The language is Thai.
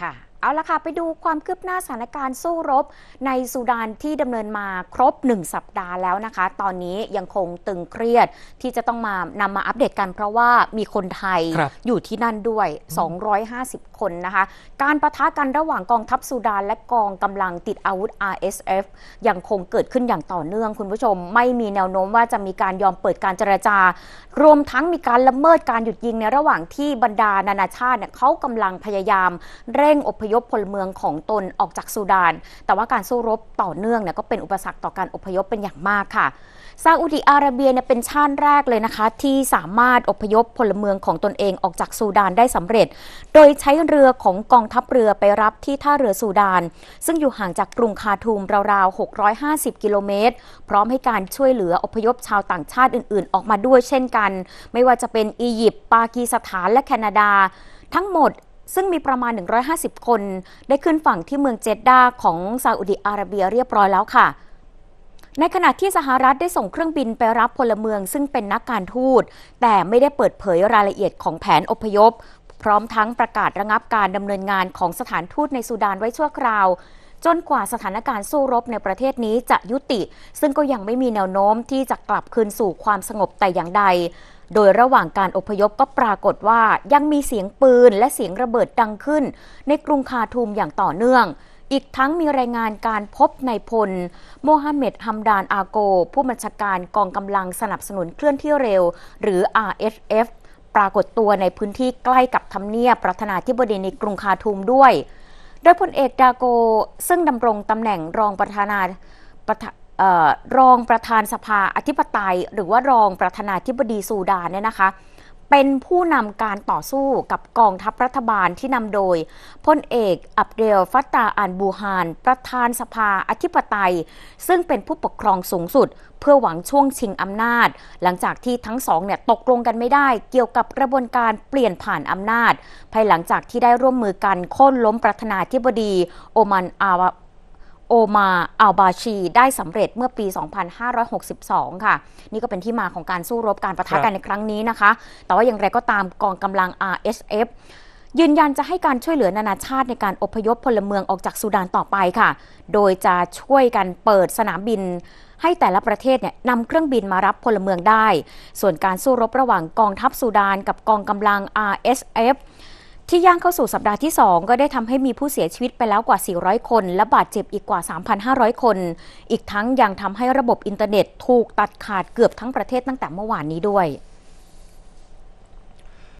ค่ะ เอาละค่ะ ไปดูความคืบหน้าสถานการณ์สู้รบ ในสุดานที่ดำเนินมาครบ 1 สัปดาห์แล้วนะคะ ตอนนี้ยังคงตึงเครียดที่จะต้องมานำมาอัปเดตกัน เพราะว่ามีคนไทยครับอยู่ที่นั่นด้วย 250 คนนะคะ การประทะกันระหว่างกองทัพสุดานและกองกำลังติดอาวุธ RSF ยังคงเกิดขึ้นอย่างต่อเนื่องคุณผู้ชม ไม่มีแนวโน้มว่าจะมีการยอมเปิดการเจรจา รวมทั้งมีการละเมิดการหยุดยิงในระหว่างที่บรรดานานาชาติเนี่ยเขากำลังพยายามเร่งอพยพพลเมืองของตนออกจากซูดาน แต่ว่าการสู้รบต่อเนื่องเนี่ยก็เป็นอุปสรรคต่อการอพยพเป็นอย่างมากค่ะซาอุดิอาระเบียเนี่ยเป็นชาติแรกเลยนะคะ ที่สามารถอพยพพลเมืองของตนเองออกจากซูดานได้สำเร็จ โดยใช้เรือของกองทัพเรือไปรับที่ท่าเรือซูดาน ซึ่งอยู่ห่างจากกรุงคาทูมราวๆ 650 กิโลเมตร พร้อมให้การช่วยเหลืออพยพชาวต่างชาติอื่นๆ ออกมาด้วยเช่นกัน ไม่ว่าจะเป็นอียิปต์ปากีสถานและแคนาดา ทั้งหมด ซึ่งมีประมาณ 150 คน ได้ขึ้นฝั่งที่เมืองเจดดาของซาอุดิอาระเบียเรียบร้อยแล้วค่ะ ในขณะที่สหรัฐได้ส่งเครื่องบินไปรับพลเมือง ซึ่งเป็นนักการทูต แต่ไม่ได้เปิดเผยรายละเอียดของแผนอพยพ พร้อมทั้งประกาศระงับการดำเนินงานของสถานทูตในซูดานไว้ชั่วคราว จนกว่าสถานการณ์สู้รบในประเทศนี้จะยุติ ซึ่งก็ยังไม่มีแนวโน้มที่จะกลับคืนสู่ความสงบแต่อย่างใด โดยระหว่างการอพยพก็ปรากฏว่ายังมีเสียงปืนและเสียงระเบิดดังขึ้น ในกรุงคาทูมอย่างต่อเนื่องอีกทั้งมีรายงานการพบในายพล โมฮัมเหม็ดฮัมดานอาโก ผู้บัญชาการกองกำลังสนับสนุนเคลื่อนที่เร็ว หรือ RSF ปรากฏตัวในพื้นที่ใกล้กับทำเนียบประธานาธิบดีในกรุงคาทูมด้วย โดยพลเอกดาโกซึ่งดำรงตำแหน่งรองประธานาประธาเอ่อรองประธานสภาอธิปไตย หรือว่ารองประธานาธิบดีซูดานเนี่ยนะคะ เป็นผู้นำการต่อสู้กับกองทัพรัฐบาลที่นำโดยพลเอกอับเดลฟัตตาอันบูฮาน ประธานสภาอธิปไตย ซึ่งเป็นผู้ปกครองสูงสุด เพื่อหวังช่วงชิงอำนาจ หลังจากที่ทั้งสองเนี่ยตกลงกันไม่ได้ เกี่ยวกับกระบวนการเปลี่ยนผ่านอำนาจ ภายหลังจากที่ได้ร่วมมือกันโค่นล้มประธานาธิบดีโอมันอาวา โอมาอัลบาชีได้สำเร็จเมื่อปี 2562 ค่ะ นี่ก็เป็นที่มาของการสู้รบการประทะกันในครั้งนี้นะคะ แต่ว่าอย่างไรก็ตามกองกำลัง RSF ยืนยันจะให้การช่วยเหลือนานาชาติในการอพยพพลเมืองออกจากซูดานต่อไปค่ะ โดยจะช่วยกันเปิดสนามบิน ให้แต่ละประเทศเนี่ยนำเครื่องบินมารับพลเมืองได้ ส่วนการสู้รบระหว่างกองทัพซูดานกับกองกำลัง RSF ที่ย่างเข้าสู่สัปดาห์ที่ 2 ก็ได้ทำให้มีผู้เสียชีวิตไปแล้วกว่า 400 คน และบาดเจ็บอีกกว่า 3,500 คน อีกทั้งยังทำให้ระบบอินเทอร์เน็ต ถูกตัดขาดเกือบทั้งประเทศตั้งแต่เมื่อวานนี้ด้วย